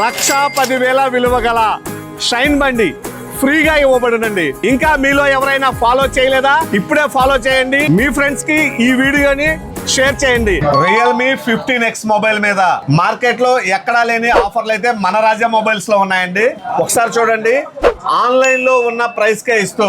లక్ష పదివేల విలువ గల షైన్ బండి ఫ్రీగా ఇవ్వబడునండి. ఇంకా మీలో ఎవరైనా ఫాలో చేయలేదా? ఇప్పుడే ఫాలో చేయండి. మీ ఫ్రెండ్స్కి ఈ వీడియోని షేర్ చేయండి. రియల్మీ ఫిఫ్టీన్ ఎక్స్ మొబైల్ మీద మార్కెట్లో ఎక్కడా లేని ఆఫర్లు అయితే మన రాజా మొబైల్స్లో ఉన్నాయండి. ఒకసారి చూడండి. ఆన్లైన్లో ఉన్న ప్రైస్ కే ఇస్తూ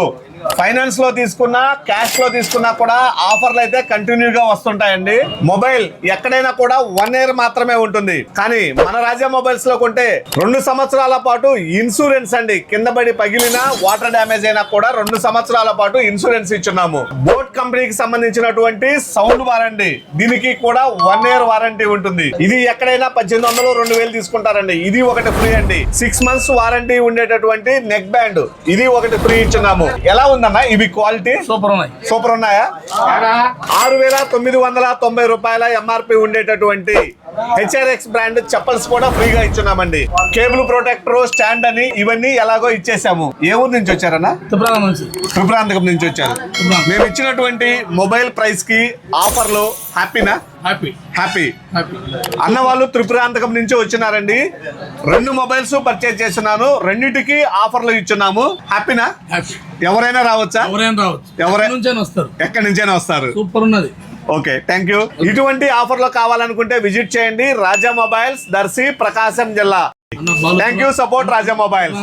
ఫైనాన్స్లో తీసుకున్నా క్యాష్లో తీసుకున్నా కూడా ఆఫర్లు అయితే కంటిన్యూగా వస్తుంటాయండి. మొబైల్ ఎక్కడైనా కూడా వన్ ఇయర్ మాత్రమే ఉంటుంది. కానీ మన రాజా మొబైల్స్లో కొంటే రెండు సంవత్సరాల పాటు ఇన్సూరెన్స్ అండి. కింద పడి పగిలిన వాటర్ డ్యామేజ్ అయినా కూడా రెండు సంవత్సరాల పాటు ఇన్సూరెన్స్ ఇచ్చున్నాము. బోట్ కంపెనీకి సంబంధించినటువంటి సౌండ్ వారంటీ దీనికి కూడా వన్ ఇయర్ వారంటీ ఉంటుంది. ఇది ఎక్కడైనా పద్దెనిమిది వందలు రెండు వేలు తీసుకుంటారండి. ఇది ఒకటి ఫ్రీ అండి. సిక్స్ మంత్స్ వారంటీ ఉండేటటువంటి నెక్ బ్యాండ్ ఇది ఒకటి ఫ్రీ ఇచ్చున్నాము. ఎలా ఉందన్న? ఇవి క్వాలిటీ? సూపర్ ఉన్నాయి సూపర్ ఉన్నాయా ఆరు వేల తొమ్మిది వందల తొంభై రూపాయల ఎంఆర్పి ఉండేటటువంటి హెచ్ఆర్ఎక్స్ బ్రాండ్ చెప్పల్స్ కూడా ఫ్రీగా ఇచ్చున్నామండి. కేబుల్ ప్రొటెక్టర్ స్టాండ్ అని ఇవన్నీ ఎలాగో ఇచ్చేసాము. ఏ ఊరు నుంచి వచ్చారన్నా? త్రిపురాల నుంచి. త్రిపురాంతకం నుంచి వచ్చారు. మేము ఇచ్చినటువంటి మొబైల్ ప్రైస్కి ఆఫర్లు హ్యాపీనా? హ్యాపీ. హ్యాపీ. హ్యాపీ. అన్న వాళ్ళు త్రిపురాంతకం నుంచి వచ్చినారండి. రెండు మొబైల్స్ పర్చేజ్ చేస్తున్నాను. రెండింటికి ఆఫర్లు ఇచ్చున్నాము. హ్యాపీనా? హ్యాపీ. ఎవరైనా రావచ్చా? ఎవరైనా రావచ్చు. ఎవరై- ఎక్కడి నుంచైనా వస్తారు. ఎక్కడి నుంచైనా వస్తారు. సూపర్ ఉన్నది. ఓకే థ్యాంక్ యూ ఇటువంటి ఆఫర్లు కావాలనుకుంటే విజిట్ చేయండి. రాజా మొబైల్స్ దర్శి ప్రకాశం జిల్లా. Thank you support Raja mobiles.